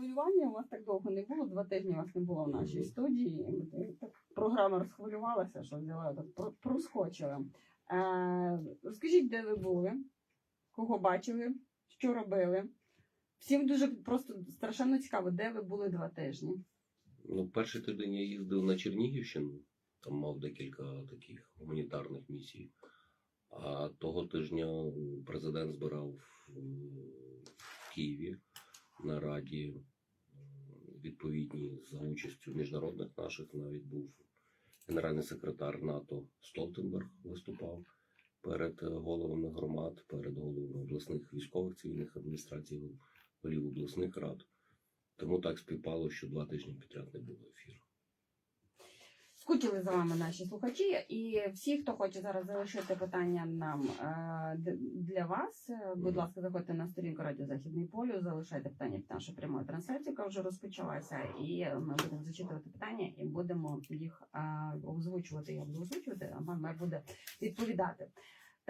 хвилювання у вас так довго не було. Два тижні вас не було в нашій студії. Програма розхвилювалася, що взяла так проскочила. Е, розкажіть, де ви були, кого бачили, що робили. Всім дуже просто страшенно цікаво, де ви були два тижні. Ну, перший тиждень я їздив на Чернігівщину, там мав декілька таких гуманітарних місій. А того тижня президент збирав в, Києві на Раді відповідні за участю міжнародних наших. Навіть був генеральний секретар НАТО Столтенберг виступав перед головами громад, перед головами обласних військових цивільних адміністрацій, голів обласних рад. Тому так співпало, що два тижні підряд не було ефіру. Скучили за вами наші слухачі, і всі, хто хоче зараз залишити питання нам е, для вас, е, будь ласка, заходьте на сторінку Радіо Західний полю, залишайте питання під нашою прямою трансляцією, яка вже розпочалася, і ми будемо зачитувати питання і будемо їх е, озвучувати. Я буду озвучувати, а мама буде відповідати.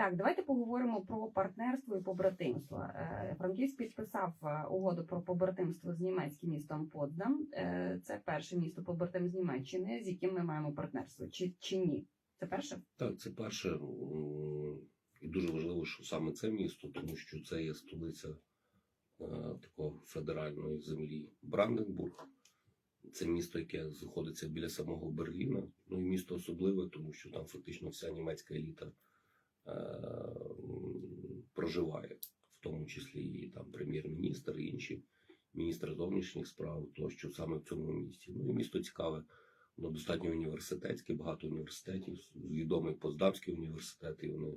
Так, давайте поговоримо про партнерство і побратимство. Е, Франківськ підписав е, угоду про побратимство з німецьким містом Потсдам. Е, Це перше місто побратим з Німеччини, з яким ми маємо партнерство. Чи, чи ні? Це перше? Так, це перше. І дуже важливо, що саме це місто, тому що це є столиця такого федеральної землі Бранденбург. Це місто, яке знаходиться біля самого Берліна. Ну і місто особливе, тому що там фактично вся німецька еліта проживає, в тому числі і там прем'єр-міністр, і інші міністри зовнішніх справ, то що саме в цьому місті. Ну і місто цікаве. Воно достатньо університетське, багато університетів, відомий Поздамський університет, і вони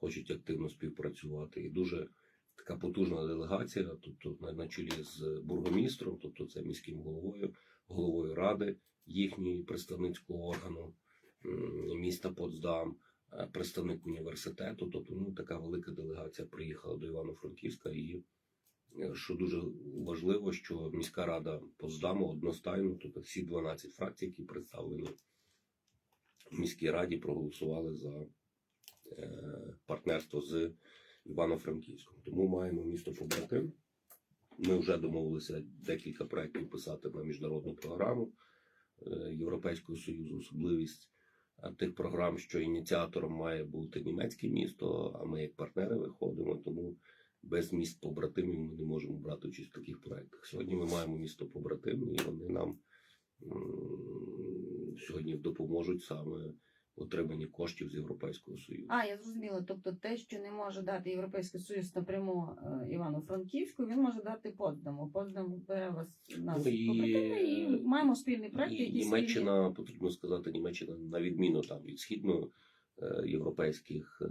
хочуть активно співпрацювати. І дуже така потужна делегація, тобто на, на чолі з бургомістром, тобто це міським головою, головою ради їхньої представницького органу міста Потсдам, е, представник університету. Тобто, ну така велика делегація приїхала до Івано-Франківська і. е, Що дуже важливо, що міська рада Потсдаму одностайно, тобто всі 12 фракцій, які представлені в міській раді, проголосували за е, партнерство з Івано-Франківськом. Тому маємо місто побратим. Ми вже домовилися декілька проєктів писати на міжнародну програму е, Європейського Союзу. Особливість е, тих програм, що ініціатором має бути німецьке місто, а ми як партнери виходимо. Тому без міст побратимів ми не можемо брати участь в таких проєктах. Сьогодні ми маємо місто побратим, і вони нам сьогодні допоможуть саме отриманні коштів з Європейського Союзу. А, я зрозуміла. Тобто те, що не може дати Європейський Союз напряму е, Івано-Франківську, він може дати Потсдаму. Потсдам бере вас нас Ну, і- і маємо спільний проект, І який Німеччина, потрібно сказати, Німеччина на відміну там від східноєвропейських е,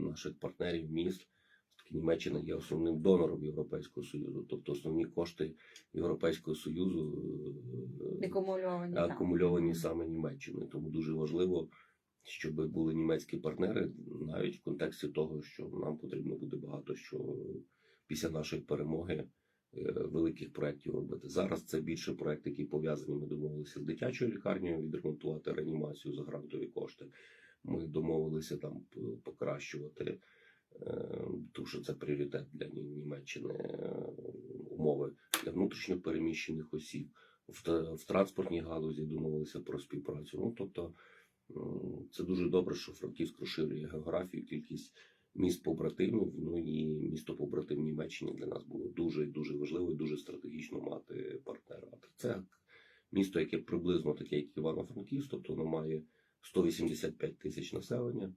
наших партнерів міст. Таки Німеччина є основним донором Європейського Союзу, тобто основні кошти Європейського Союзу е, акумульовані. акумульовані саме Німеччиною. Тому дуже важливо, щоб були німецькі партнери, навіть в контексті того, що нам потрібно буде багато що після нашої перемоги е, великих проєктів робити. Зараз це більше проєкти, які пов'язані. Ми домовилися з дитячою лікарнею відремонтувати реанімацію за грантові кошти. Ми домовилися там покращувати, е, тому що це пріоритет для Німеччини е, умови для внутрішньо переміщених осіб. В, транспортній галузі домовилися про співпрацю. Ну тобто це дуже добре, що Франківськ розширює географію, кількість міст побратимів. Ну і місто побратим Німеччини для нас було дуже дуже важливо і дуже стратегічно мати партнера. Це місто, яке приблизно таке, як Івано-Франківськ, тобто воно має 185 тисяч населення,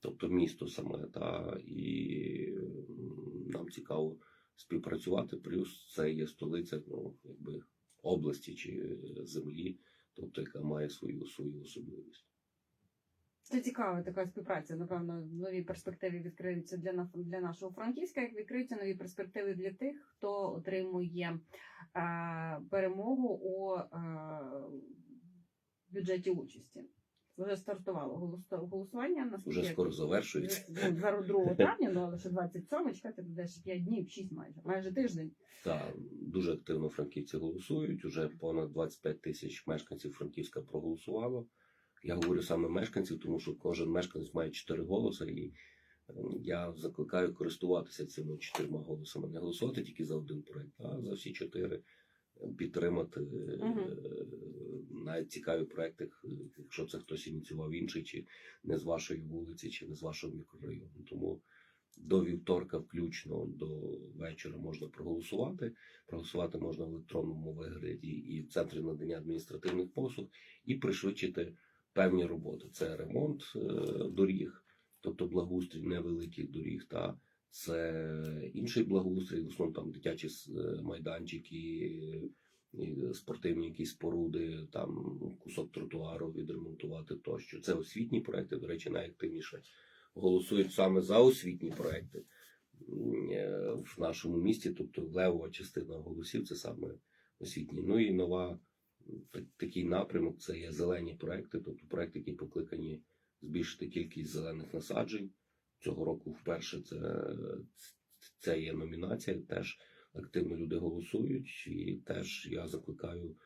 тобто місто саме, та і нам цікаво співпрацювати. Плюс це є столиця, ну якби області чи землі, тобто яка має свою свою особливість. Це цікава така співпраця. Напевно, нові перспективи відкриються для нас для нашого Франківська, як відкриються нові перспективи для тих, хто отримує е, перемогу у е, бюджеті участі. Вже стартувало голосу- голосування. наскільки Вже скоро завершується. Ну, зараз 2 травня, ну але ще 27, чекайте, буде ще 5 днів, 6 майже, майже тиждень. Та дуже активно франківці голосують. Уже понад 25 тисяч мешканців Франківська проголосувало. Я говорю саме мешканців, тому що кожен мешканець має 4 голоси, і е, я закликаю користуватися цими чотирма голосами. Не голосувати тільки за один проект, а за всі чотири підтримати е, Мгм. навіть цікаві проекти, якщо це хтось ініціював інший, чи не з вашої вулиці, чи не з вашого мікрорайону. Тому до вівторка, включно до вечора, можна проголосувати. Проголосувати можна в електронному вигляді і в центрі надання адміністративних послуг, і пришвидшити певні роботи. Це ремонт е, доріг, тобто благоустрій невеликих доріг, та це інший благоустрій, в основному там дитячі е, майданчики, спортивні якісь споруди, там кусок тротуару відремонтувати тощо. Це освітні проекти, до речі, найактивніше голосують саме за освітні проекти е, в нашому місті. Тобто левова частина голосів це саме освітні. Ну і нова такий напрямок це є зелені проекти, тобто проекти, які покликані збільшити кількість зелених насаджень. Цього року вперше це, це є номінація. Теж активно люди голосують, і теж я закликаю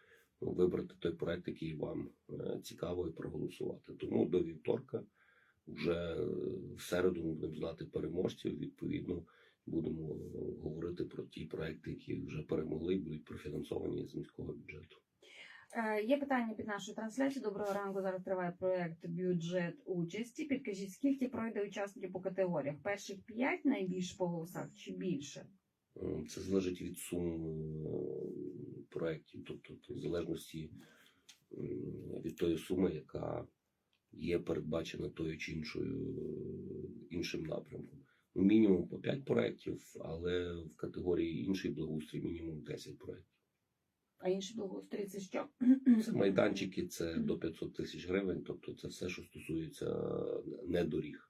ну, вибрати той проект, який вам е, цікаво і проголосувати. Тому до вівторка вже в середу ми будемо знати переможців. Відповідно, будемо е, говорити про ті проекти, які вже перемогли будуть профінансовані з міського бюджету. Е, Є питання під нашою трансляцією. Доброго ранку. Зараз триває проект бюджет участі. Підкажіть, скільки пройде учасників по категоріях? Перших п'ять найбільше по голосах чи більше? Е, Це залежить від сум е, проєктів, тобто в залежності від тої суми, яка є передбачена тою чи іншою іншим напрямком. Ну, мінімум по 5 проєктів, але в категорії інший благоустрій мінімум 10 проєктів. А інші благоустрій це що? Це майданчики, це до 500 тисяч гривень, тобто це все, що стосується не доріг.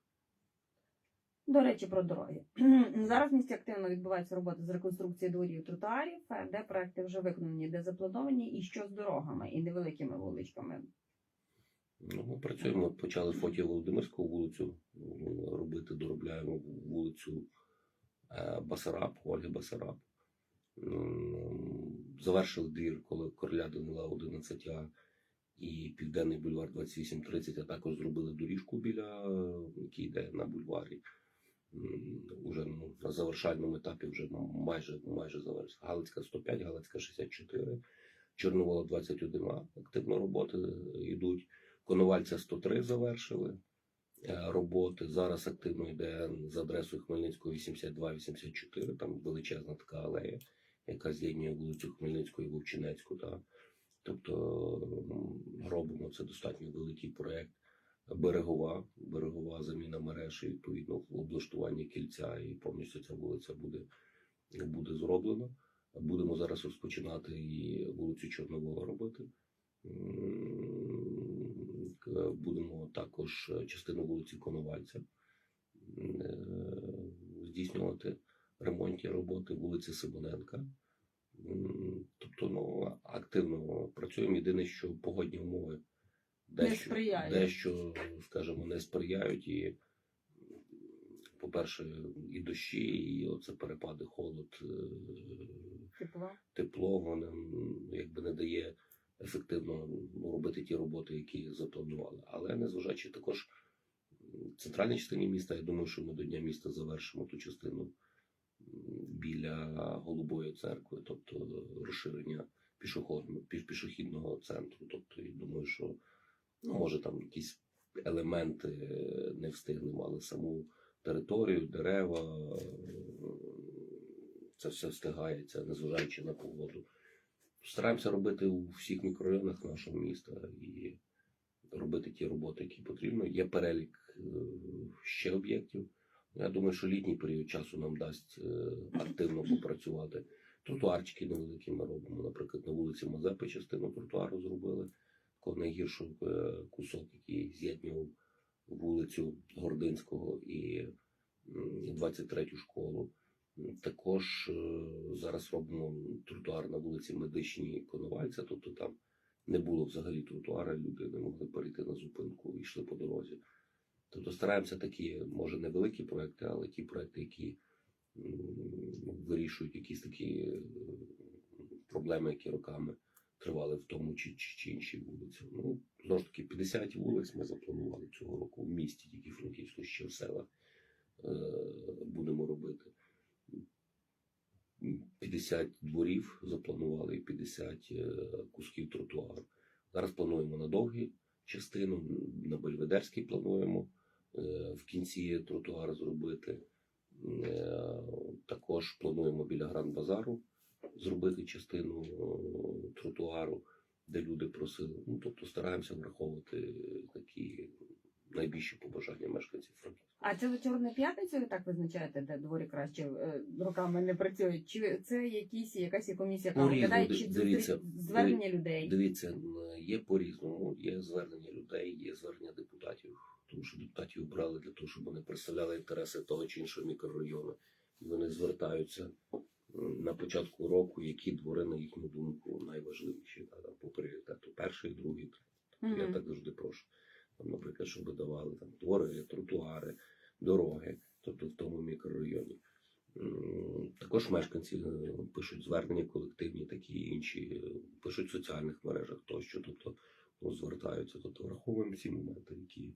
До речі, про дороги. Зараз в місті активно відбувається робота з реконструкції дворів і тротуарів, е, де проекти вже виконані, де заплановані, і що з дорогами і невеликими вуличками. Ну, ми працюємо, почали Фотія Володимирську вулицю робити, доробляємо вулицю е, Басараб, Ольги Басараб. М, Завершили двір, коли Короля Данила 11А і Південний бульвар 2830, а також зробили доріжку біля, який йде на бульварі. Уже ну, на завершальному етапі вже майже, майже завершили. Галицька 105, Галицька 64, Чорновола 21А. Активно роботи е, йдуть. Коновальця 103 завершили е, роботи. Зараз активно йде за адресою Хмельницького 82-84, там величезна така алея, яка з'єднує вулицю Хмельницьку і Вовчинецьку. Та. Тобто робимо це достатньо великий проєкт. Берегова, берегова заміна мереж і відповідно облаштування кільця, і повністю ця вулиця буде, буде зроблена. Будемо зараз розпочинати і вулицю Чорновола робити. Будемо також частину вулиці Коновальця е, здійснювати ремонтні роботи вулиці Симоненка. Тобто, ну, активно працюємо. Єдине, що погодні умови Не дещо, скажімо, не сприяють. І, по-перше, і дощі, і оце перепади, холод, е, Тепло. тепло, воно якби не дає ефективно робити ті роботи, які запланували. Але незважаючи також в центральній частині міста, я думаю, що ми до Дня міста завершимо ту частину біля Голубої церкви, тобто розширення пішохідного, центру. Тобто, я думаю, що ну, може там якісь елементи не встигнемо, але саму територію, дерева, це все встигається, незважаючи на погоду. Стараємося робити у всіх мікрорайонах нашого міста і робити ті роботи, які потрібно. Є перелік е, ще об'єктів. Я думаю, що літній період часу нам дасть е, активно попрацювати. Тротуарчики невеликі ми робимо. Наприклад, на вулиці Мазепи частину тротуару зробили. Найгірший е, кусок, який з'єднував вулицю Гординського і 23-ю школу. Також е, зараз робимо тротуар на вулиці Медичній Коновальця, тобто там не було взагалі тротуара, люди не могли перейти на зупинку і йшли по дорозі. Тобто стараємося такі, може, невеликі проекти, але ті проекти, які вирішують якісь такі е, проблеми, які роками тривали в тому чи, чи, чи іншій вулиці. Ну, знову ж таки, 50 вулиць ми запланували цього року в місті, тільки Франківську, ще в селах е, будемо робити. 50 дворів запланували і 50 е, кусків тротуару. Зараз плануємо на довгі частину, на Бельведерський плануємо в кінці тротуар зробити. Е, Також плануємо біля Гранд-Базару зробити частину е, тротуару, де люди просили. Ну, тобто стараємося враховувати такі найбільші побажання мешканців Франківська. А це ви Чорну п'ятницю ви так визначаєте, де дворі краще е, роками не працюють? Чи це якісь якась комісія, яка розглядає, чи дивіться, звернення людей? Дивіться, є по-різному. Є звернення людей, є звернення депутатів. Тому що депутатів обрали для того, щоб вони представляли інтереси того чи іншого мікрорайону. І вони звертаються на початку року, які двори, на їхню думку, найважливіші там, по пріоритету. Перший, другий, третій. Я так завжди прошу. Там, наприклад, щоб давали там двори, тротуари, дороги, тобто в тому мікрорайоні. Також мешканці е, пишуть звернення колективні, такі і інші, е, пишуть в соціальних мережах тощо, тобто ну, звертаються, тобто враховуємо всі моменти, які,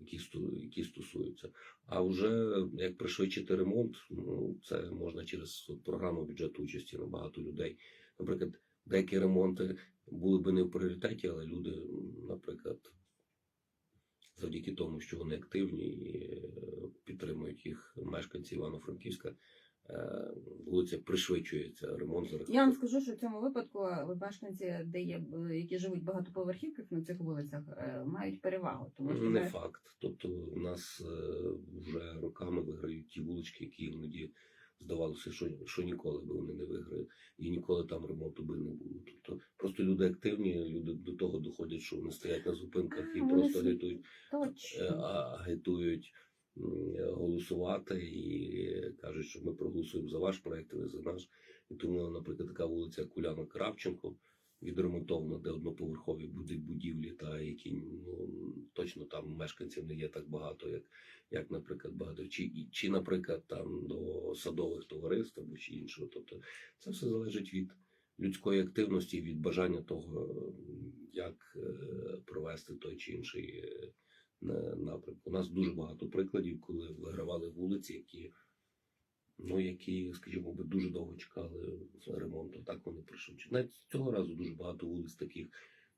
які, які стосуються. А вже як пришвидшити ремонт, ну, це можна через програму бюджету участі на багато людей. Наприклад, деякі ремонти були би не в пріоритеті, але люди, наприклад, завдяки тому, що вони активні і е, підтримують їх мешканці Івано-Франківська, вулиця пришвидшується ремонт за Я вам скажу, що в цьому випадку е, мешканці, де є е, які живуть в багатоповерхівках на цих вулицях, е, мають перевагу, тому що Не факт. Тобто у нас е, вже роками виграють ті вулички, які іноді здавалося, що, що ніколи би вони не виграють, і ніколи там ремонту би не було. Тобто просто люди активні, люди до того доходять, що вони стоять на зупинках і А, просто агітують, е, точно. а- агітують голосувати і кажуть, що ми проголосуємо за ваш проект, а ви за наш. І тому, наприклад, така вулиця як Уляна Кравченко відремонтована, де одноповерхові будівлі, та які ну точно там мешканців не є так багато, як, як наприклад, багато чи, чи, наприклад, там до садових товариств або чи іншого. Тобто це все залежить від людської активності, від бажання того, як е, провести той чи інший е, на- напрямок. У нас дуже багато прикладів, коли вигравали вулиці, які. Ну, які, скажімо, би дуже довго чекали ремонту, так вони пришвидшили. Навіть цього разу дуже багато вулиць таких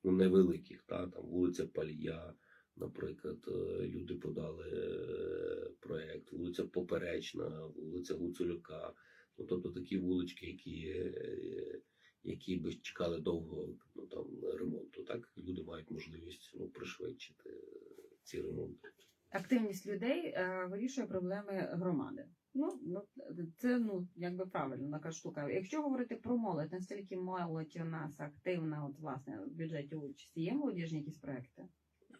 ну, невеликих. Та? Там вулиця Палія, наприклад, е, люди подали е, проєкт, вулиця Поперечна, вулиця Гуцулюка. Ну, тобто такі вулички, які, які би чекали довго ну, там, ремонту. Так люди мають можливість ну, пришвидшити е, ці активність людей е, вирішує проблеми громади. Ну, ну це ну якби правильно така штука. Якщо говорити про молодь, наскільки молодь у нас активна, от власне в бюджеті участі, є молодіжні якісь проекти?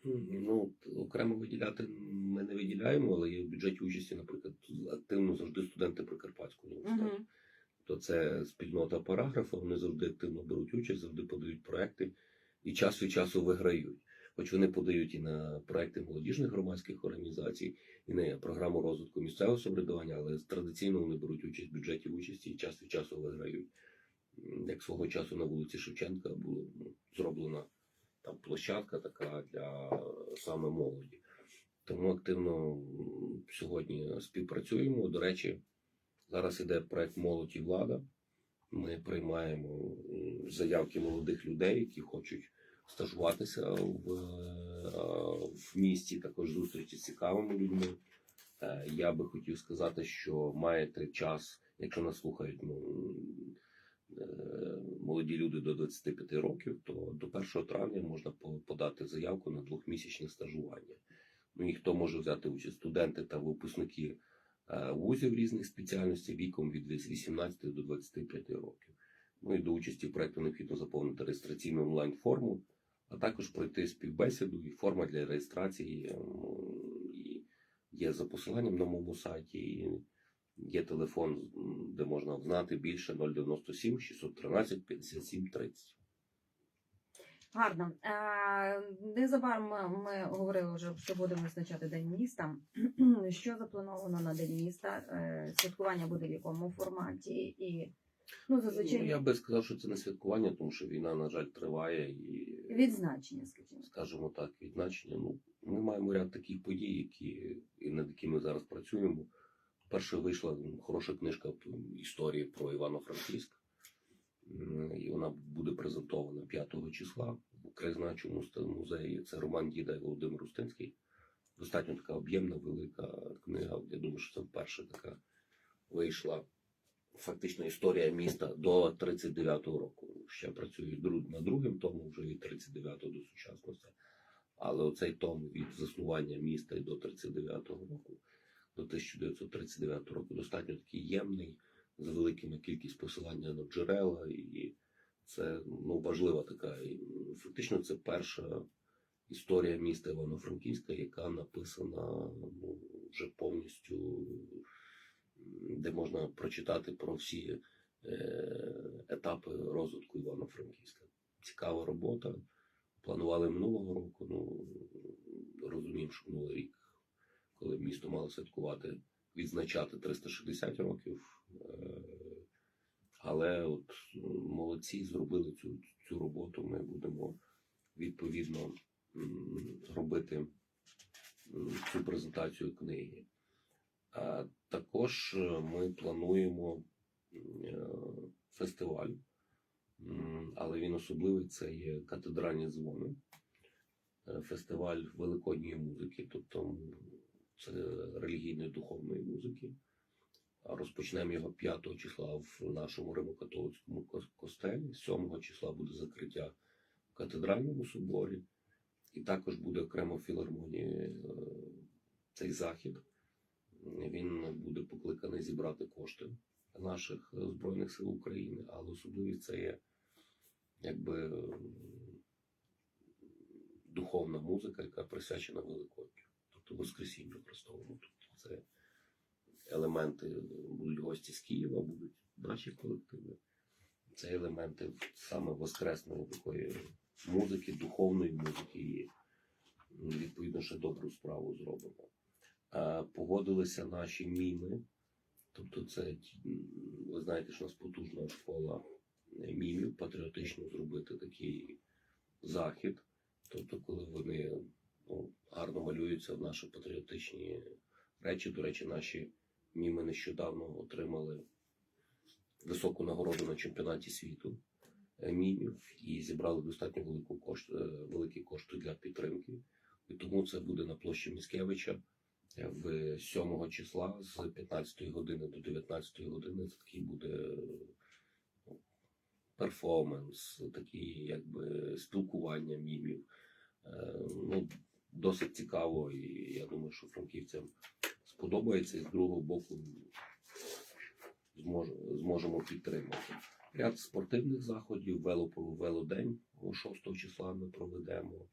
Ну, окремо виділяти ми не виділяємо, але є в бюджеті участі, наприклад, активно завжди студенти Прикарпатського університету. Угу. То це спільнота параграфа, вони завжди активно беруть участь, завжди подають проекти і час від часу виграють. Хоч вони подають і на проекти молодіжних громадських організацій, і на програму розвитку місцевого самоврядування, але традиційно вони беруть участь в бюджеті участі і час від часу виграють. Як свого часу на вулиці Шевченка була ну, зроблена там площадка така для саме молоді. Тому активно сьогодні співпрацюємо. До речі, зараз іде проект Молодь і влада. Ми приймаємо заявки молодих людей, які хочуть стажуватися в, е, в місті, також зустрічі з цікавими людьми. Е, Я би хотів сказати, що маєте час, якщо нас слухають ну, е, молоді люди до 25 років, то до 1 травня можна подати заявку на двохмісячне стажування. Ну і хто може взяти участь? Студенти та випускники вузів різних спеціальностей віком від 18 до 25 років. Ну і до участі в проекту необхідно заповнити реєстраційну онлайн-форму, а також пройти співбесіду і форма для реєстрації і є за посиланням на моєму сайті. І є телефон, де можна знати більше 097 613 57 30. Гарно. Е, незабаром ми, ми говорили вже, що будемо визначати День міста. що заплановано на День міста? Е, святкування буде в якому форматі? І ну, зазвичай Ну, я би сказав, що це не святкування, тому що війна, на жаль, триває і відзначення, скажімо. скажімо так, відзначення. Ну, ми маємо ряд таких подій, які і над якими зараз працюємо. Перше вийшла хороша книжка історії про Івано-Франківськ. І вона буде презентована 5 числа в краєзнавчому музеї. Це Роман Діда і Володимир Устинський. Достатньо така об'ємна, велика книга. Я думаю, що це вперше така вийшла фактично історія міста до 39-го року. Ще працюю над другим томом, вже від 39-го до сучасності. Але оцей том від заснування міста до 39-го року, до 1939 року, достатньо такий ємний, з великими кількість посилання на джерела, і це ну, важлива така. І, фактично, це перша історія міста Івано-Франківська, яка написана ну, вже повністю, де можна прочитати про всі е, етапи розвитку Івано-Франківська. Цікава робота. Планували минулого року, ну розуміємо, що минулий рік, коли місто мало святкувати, відзначати 360 років. е, Але от молодці зробили цю, цю роботу. Ми будемо відповідно робити цю презентацію книги. Також е, ми плануємо е, фестиваль, але він особливий це є катедральні дзвони, Е, фестиваль великодньої музики, тобто це релігійної духовної музики. Розпочнемо його 5 числа в нашому римокатолицькому кос- костелі. 7 числа буде закриття в катедральному соборі, і також буде окремо е, цей захід. Він буде покликаний зібрати кошти наших е, Збройних сил України, але особливість це є якби духовна музика, яка присвячена Великодню, тобто Воскресінню Христовому. Тобто це елементи будуть гості з Києва, будуть наші колективи. Це елементи саме воскресної такої музики, духовної музики, і відповідно ще добру справу зробимо. А, Погодилися наші міми, тобто це ви знаєте, що у нас потужна школа е, мімів, патріотично зробити такий захід. Тобто, коли вони ну, гарно малюються в наші патріотичні речі. До речі, наші міми нещодавно отримали високу нагороду на чемпіонаті світу е, мімів і зібрали достатньо велику кошт, е, великі кошти для підтримки. І тому це буде на площі Міскевича е, в 7 числа з 15 години до 19 години. Це такий буде е, ну, перформанс, такий якби спілкування мімів. Е, Ну, досить цікаво, і я думаю, що франківцям сподобається, і з другого боку зможемо підтримати. Ряд спортивних заходів, велодень о 6 числа ми проведемо.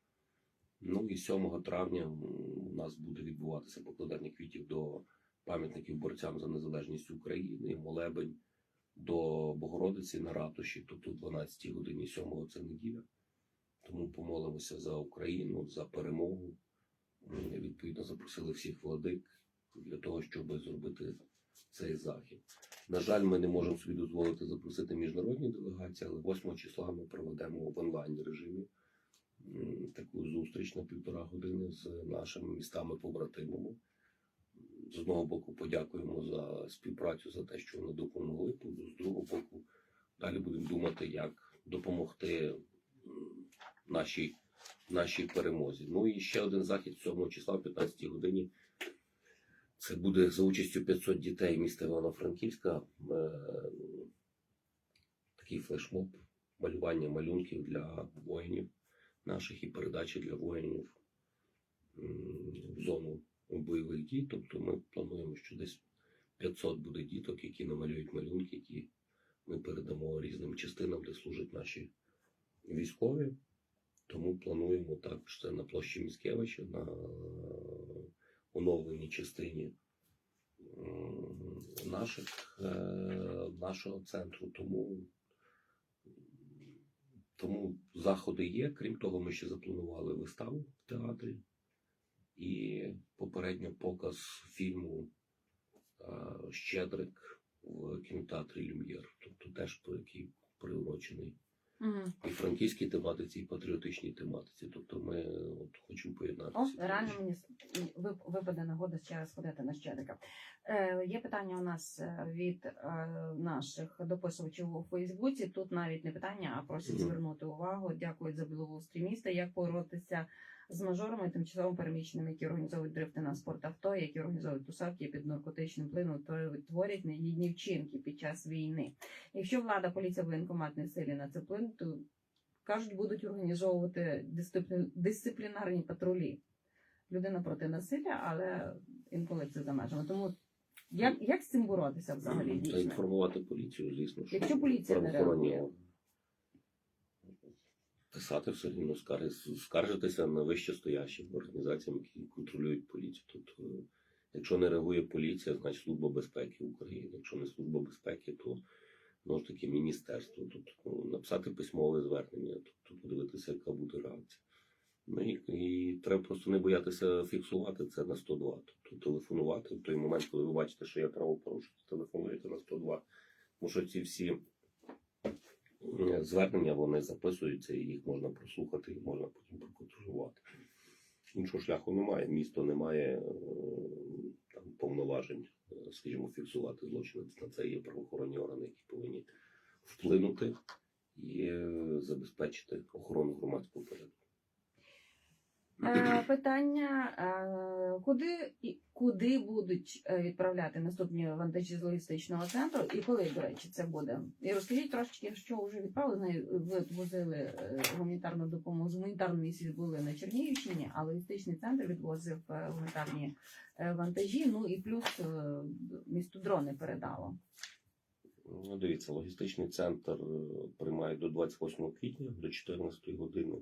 Ну і 7 травня у нас буде відбуватися покладання квітів до пам'ятників борцям за незалежність України, молебень до Богородиці на ратуші, тобто о 12 годині 7 це неділя. Тому помолимося за Україну, за перемогу. Відповідно, запросили всіх владик для того, щоб зробити цей захід. На жаль, ми не можемо собі дозволити запросити міжнародні делегації, але 8 числа ми проведемо в онлайн режимі таку зустріч на півтора години з нашими містами-побратимами. З одного боку, подякуємо за співпрацю, за те, що вони допомогли. З другого боку, далі будемо думати, як допомогти нашій, нашій перемозі. Ну і ще один захід 7 числа, о 15 годині. Це буде за участю 500 дітей міста Івано-Франківська. Е, такий флешмоб, малювання малюнків для воїнів наших і передачі для воїнів в зону бойових дій. Тобто ми плануємо, що десь 500 буде діток, які намалюють малюнки, які ми передамо різним частинам, де служать наші військові. Тому плануємо також це на площі Міскевича, на оновленій частині наших, е, нашого центру. Тому, тому заходи є. Крім того, ми ще запланували виставу в театрі і попередньо показ фільму е, Щедрик в кінотеатрі Люм'єр, тобто теж який приурочений Мгм. і франківській тематиці, і патріотичній тематиці. Тобто ми от хочемо поєднати. О, реально мені випаде нагода ще раз ходити на щедика. Е, є питання у нас е, від е, наших дописувачів у Фейсбуці. Тут навіть не питання, а просять звернути увагу. Дякують за благоустрій міста. Як боротися з мажорами тимчасово переміщеними, які організовують дрифти на спортавто, які організовують тусовки під наркотичним впливом, то творять негідні вчинки під час війни. Якщо влада, поліція, воєнкомат не силі на це вплинути, то кажуть, будуть організовувати дисциплі- дисциплінарні патрулі. Людина проти насилля, але інколи це за межами. Тому як, як з цим боротися взагалі? Та Дійсно? інформувати поліцію, звісно. що Якщо поліція не правоохоронні реагує? Писати все рівно, скарж- скаржитися на вище стоящим організаціям, які контролюють поліцію. Тобто, е, якщо не реагує поліція, значить Служба безпеки України. Якщо не Служба безпеки, то ну, ж таки міністерство. Тобто ну, написати письмове звернення, тобто подивитися, яка буде реакція. Ну і, і треба просто не боятися фіксувати це на 102. Тобто телефонувати в той момент, коли ви бачите, що є правопорушення, телефонуєте на 102. Тому що ці всі е, звернення вони записуються, і їх можна прослухати, і можна потім проконтролювати. Іншого шляху немає. Місто не має е, там, повноважень, е, скажімо, фіксувати злочини. На це є правоохоронні органи, які повинні вплинути і забезпечити охорону громадського порядку. Е, питання: е, куди і куди будуть е, відправляти наступні вантажі з логістичного центру, і коли, до речі, це буде? І розкажіть трошки, що вже відправили. Ви возили гуманітарну допомогу з гуманітарної місії були на Чернігівщині, а логістичний центр відвозив гуманітарні вантажі. Ну і плюс місту дрони передало. Ну, дивіться, логістичний центр приймає до 28 квітня до 14 години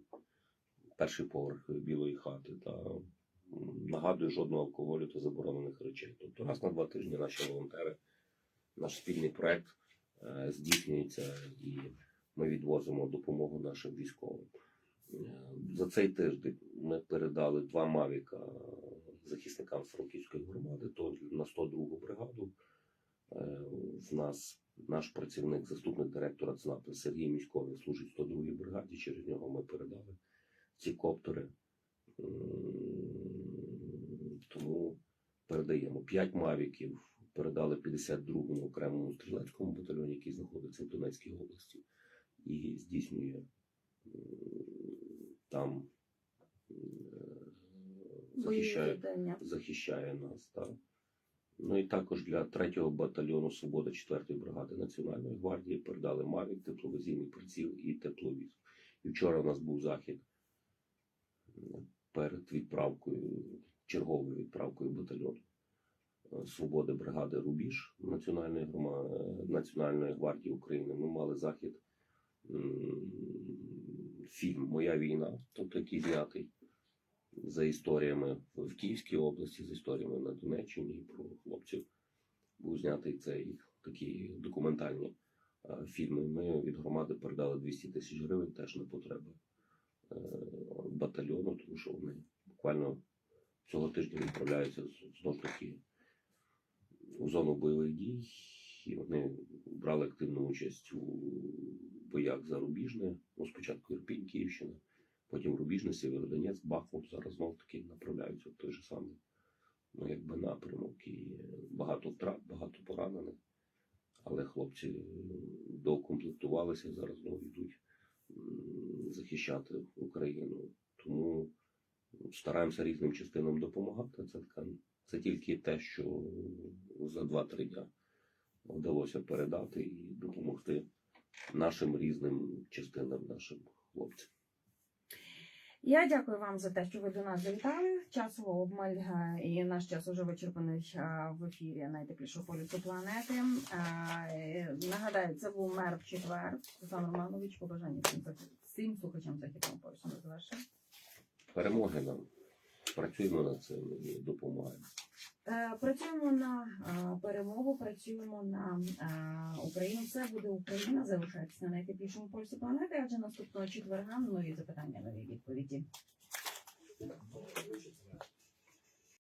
перший поверх білої хати. Та нагадую, жодного алкоголю та заборонених речей. Тобто раз на два тижні наші волонтери, наш спільний проект е, здійснюється і ми відвозимо допомогу нашим військовим. Е, За цей тиждень ми передали два мавіка захисникам Франківської громади, то на 102 бригаду. Е, В нас наш працівник, заступник директора ЦНАПу Сергій Міськовий служить 102-й бригаді. Через нього ми передали ці коптери. Тому передаємо 5 мавіків. Передали 52-му окремому стрілецькому батальйоні, який знаходиться в Донецькій області, і здійснює там е, захищає захищає нас. Так. Ну і також для 3-го батальйону Свобода 4-ї бригади Національної гвардії передали Мавік, тепловізійний приціл і тепловіз. І вчора у нас був захід перед відправкою, черговою відправкою батальйону е, Свободи бригади Рубіж Національної, грома... е, Національної гвардії України. Ми мали захід фільм Моя війна, тобто який знятий за історіями в Київській області, за історіями на Донеччині про хлопців. Був знятий цей такі документальні е, фільми. Ми від громади передали 200 тисяч гривень теж на потреби батальйону, тому що вони буквально цього тижня відправляються з- знову ж таки у зону бойових дій. І вони брали активну участь у боях за Рубіжне, ну, спочатку Ірпінь, Київщина, потім Рубіжне, Сєвєродонецьк, Бахмут. Зараз знов таки направляються в той же самий ну, якби напрямок. І багато втрат, багато поранених. Але хлопці е, доукомплектувалися, зараз знову йдуть захищати Україну. Тому стараємося різним частинам допомагати. Це це тільки те, що за 2-3 дня вдалося передати і допомогти нашим різним частинам, нашим хлопцям. Я дякую вам за те, що ви до нас завітали. Часу обмаль е, і наш час уже вичерпаний е, в ефірі найтеплішого полюсу планети. Е, Нагадаю, це був мер в четвер. Руслан Романович, побажання всім, слухачам західного полюсу. Перемоги нам. Працюємо над цим і допомагаємо. Е, Працюємо на е, перемогу, працюємо на е, Україну. Це буде Україна. Залишайтесь на найтеплішому пульсі планети, адже наступного четверга нові запитання, нові відповіді.